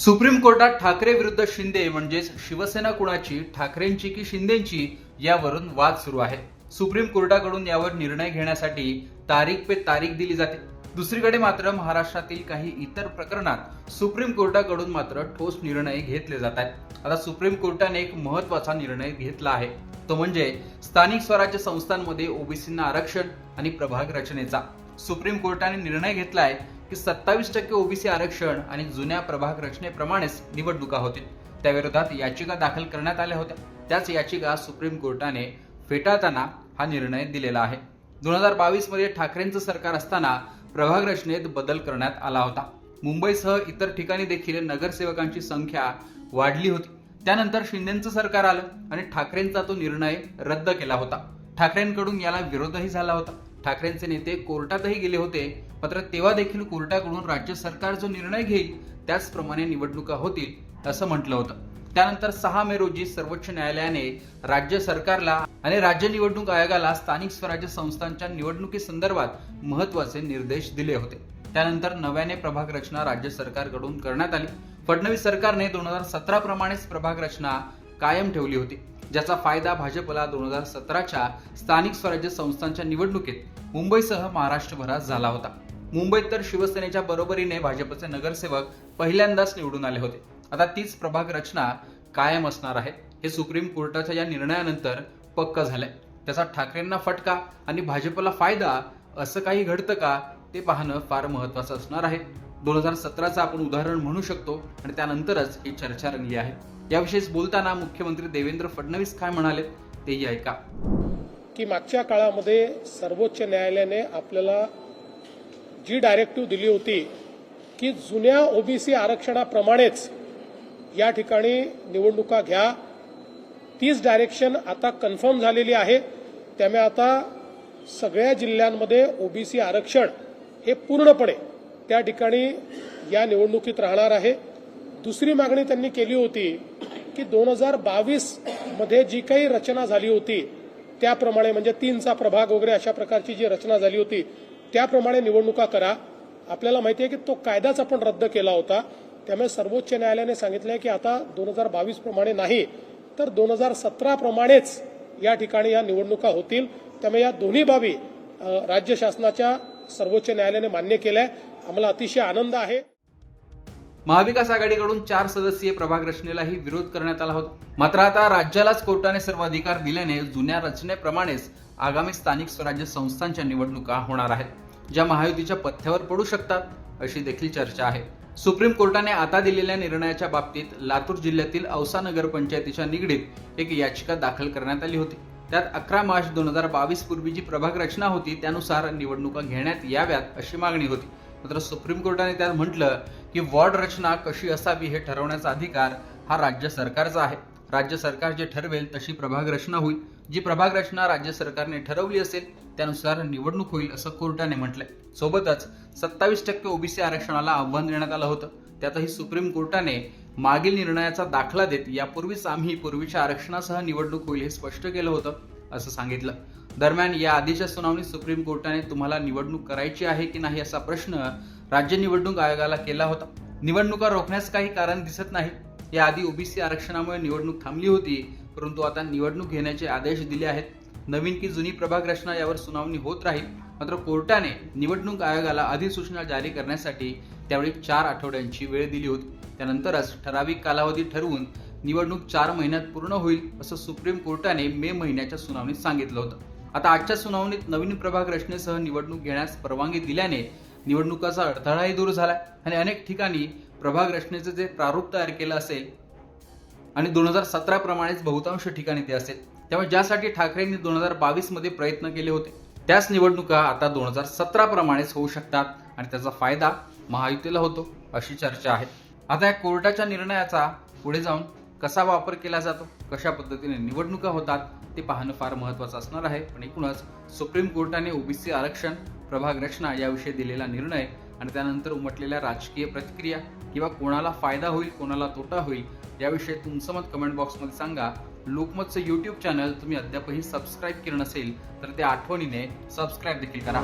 Supreme कोर्टात ठाकरे विरुद्ध शिंदे म्हणजेच शिवसेना कुणाची ठाकरेंची की शिंदेची यावरून वाद सुरू आहे. सुप्रीम कोर्टाकडून यावर निर्णय घेण्यासाठी तारीख पे तारीख दिली जाते. दुसरीकडे मात्र महाराष्ट्रातील काही इतर प्रकरणात सुप्रीम कोर्टाकडून मात्र ठोस निर्णय घेतले जात आहेत. आता सुप्रीम कोर्टाने एक महत्त्वाचा निर्णय घेतला आहे. तो म्हणजे स्थानिक स्वराज्य संस्थांमध्ये ओबीसींना आरक्षण आणि प्रभाग रचनेचा. सुप्रीम कोर्टाने निर्णय घेतला आहे की सत्तावीस टक्के ओबीसी आरक्षण आणि जुन्या प्रभाग रचनेप्रमाणेच निवडणुका होतील. त्याविरोधात याचिका दाखल करण्यात आल्या होत्या. त्याच याचिका सुप्रीम कोर्टाने फेटाळताना हा निर्णय दिलेला आहे. दोन हजार बावीसमध्ये ठाकरेंचं सरकार असताना प्रभाग रचनेत बदल करण्यात आला होता. मुंबईसह इतर ठिकाणी देखील नगरसेवकांची संख्या वाढली होती. त्यानंतर शिंदेचं सरकार आलं आणि ठाकरेंचा तो निर्णय रद्द केला होता. ठाकरेंकडून याला विरोधही झाला होता. ठाकरेंचे नेते कोर्टातही गेले होते मात्र तेव्हा देखील कोर्टाकडून राज्य सरकार जो निर्णय घेईल त्याचप्रमाणे निवडणुका होतील असं म्हटलं होतं. त्यानंतर सहा मे रोजी सर्वोच्च न्यायालयाने राज्य सरकारला आणि राज्य निवडणूक आयोगाला स्थानिक स्वराज्य संस्थांच्या निवडणुकीसंदर्भात महत्त्वाचे निर्देश दिले होते. त्यानंतर नव्याने प्रभाग रचना राज्य सरकारकडून करण्यात आली. फडणवीस सरकारने दोन हजार सतरा प्रमाणेच प्रभाग रचना कायम ठेवली होती. ज्याचा फायदा भाजपला दोन हजार सतराच्या स्थानिक स्वराज्य संस्थांच्या निवडणुकीत मुंबईसह महाराष्ट्रभरात झाला होता. मुंबईत तर शिवसेनेच्या बरोबरीने भाजपचे नगरसेवक पहिल्यांदाच निवडून आले होते. आता तीच प्रभाग रचना कायम असणार आहे. हे सुप्रीम कोर्टाच्या या निर्णयानंतर पक्क झालंय. त्याचा ठाकरेंना फटका आणि भाजपला फायदा असं काही घडतं का ते पाहणं फार महत्वाचं असणार आहे. दोन हजार सतराचं आपण उदाहरण म्हणू शकतो आणि त्यानंतरच ही चर्चा रंगली आहे. याविषयीच बोलताना मुख्यमंत्री देवेंद्र फडणवीस काय म्हणाले तेही ऐका. की मागच्या काळामध्ये सर्वोच्च न्यायालयाने आपल्याला जी डायरेक्टिव्ह दिली होती की जुन्या ओबीसी आरक्षणाप्रमाणेच या ठिकाणी निवडणुका घ्या. तीच डायरेक्शन आता कन्फर्म झालेली आहे. त्यामुळे आता सगळ्या जिल्ह्यांमध्ये ओबीसी आरक्षण हे पूर्णपणे त्या ठिकाणी या निवडणुकीत राहणार आहे. दुसरी मागणी त्यांनी केली होती की दोन हजार बावीसमध्ये जी काही रचना झाली होती त्याप्रमाणे म्हणजे तीनचा प्रभाग वगैरे अशा प्रकारची जी रचना झाली होती त्याप्रमाणे निवडणुका करा. आपल्याला माहिती आहे की तो कायदाच आपण रद्द केला होता. त्यामुळे सर्वोच्च न्यायालयाने सांगितलं की आता दोन हजार बावीस प्रमाणे नाही तर दोन हजार सतरा प्रमाणेच या ठिकाणी या निवडणुका होतील. त्यामुळे या दोन्ही बाबी राज्य शासनाच्या सर्वोच्च न्यायालयाने मान्य केल्या. आम्हाला अतिशय आनंद आहे. महाविकास आघाडीकडून चार सदस्यीय प्रभाग रचनेलाही विरोध करण्यात आला होता. मात्र आता राज्यालाच कोर्टाने सर्व अधिकार दिल्याने जुन्या रचनेप्रमाणेच आगामी स्थानिक स्वराज्य संस्थांच्या निवडणुका होणार आहेत ज्या महायुतीच्या पथ्यावर पडू शकतात अशी देखील चर्चा आहे. सुप्रीम कोर्टाने आता दिलेल्या निर्णयाच्या बाबतीत लातूर जिल्ह्यातील औसा नगर पंचायतीच्या निगडीत एक याचिका दाखल करण्यात आली होती. त्यात अकरा मार्च दोन हजार बावीस पूर्वी जी प्रभाग रचना होती त्यानुसार निवडणुका घेण्यात याव्यात अशी मागणी होती. मात्र सुप्रीम कोर्टाने त्यात म्हटलं की वॉर्ड रचना कशी असावी हे ठरवण्याचा अधिकार हा राज्य सरकारचा आहे. राज्य सरकार जे ठरवेल तशी प्रभाग रचना होईल. जी प्रभाग रचना राज्य सरकारने ठरवली असेल त्यानुसार निवडणूक होईल असं कोर्टाने म्हटलंय. सोबतच सत्तावीस टक्के ओबीसी आरक्षणाला आव्हान देण्यात आलं होतं. त्यातही सुप्रीम कोर्टाने मागील निर्णयाचा दाखला देत यापूर्वीच आम्ही पूर्वीच्या आरक्षणासह निवडणूक होईल हे स्पष्ट केलं होतं. असं सांगितलं. दरम्यान या आधीच्या सुनावणीत सुप्रीम कोर्टाने तुम्हाला निवडणूक करायची आहे की नाही असा प्रश्न राज्य निवडणूक आयोगाला केला होता. निवडणुका रोखण्यास काही कारण दिसत नाही याआधी ओबीसी आरक्षणामुळे निवडणूक थांबली होती परंतु आता निवडणूक घेण्याचे आदेश दिले आहेत. नवीन की जुनी प्रभाग रचना यावर सुनावणी होत राहील. मात्र कोर्टाने निवडणूक आयोगाला अधिसूचना जारी करण्यासाठी त्यावेळी चार आठवड्यांची वेळ दिली होती. त्यानंतरच ठराविक कालावधी ठरवून निवडणूक चार महिन्यात पूर्ण होईल असं सुप्रीम कोर्टाने मे महिन्याच्या सुनावणीत सांगितलं होतं. आता आजच्या सुनावणीत नवीन प्रभाग रचनेसह निवडणूक घेण्यास परवानगी दिल्याने निवडणुकाचा अडथळाही दूर झाला आणि अनेक ठिकाणी प्रभाग रचनेचं जे प्रारूप तयार केलं असेल आणि दोन हजार सतरा प्रमाणेच बहुतांश ठिकाणी ते असेल त्यामुळे ज्यासाठी ठाकरेंनी दोन हजार बावीसमध्ये प्रयत्न केले होते त्याच निवडणुका आता दोन हजार सतरा प्रमाणेच होऊ शकतात आणि त्याचा फायदा महायुतीला होतो अशी चर्चा आहे. आता या कोर्टाच्या निर्णयाचा पुढे जाऊन कसा वापर केला जातो कशा पद्धतीने निवडणुका होतात ते पाहणं फार महत्वाचं असणार आहे. पण एकूणच सुप्रीम कोर्टाने ओबीसी आरक्षण प्रभाग रचना याविषयी दिलेला निर्णय आणि त्यानंतर उमटलेल्या राजकीय प्रतिक्रिया किंवा कोणाला फायदा होईल कोणाला तोटा होईल याविषयी तुमचं मत कमेंट बॉक्समध्ये सांगा. लोकमतचं यूट्यूब चॅनल तुम्ही अद्यापही सबस्क्राईब केलं नसेल तर त्या आठवणीने सबस्क्राईब देखील करा.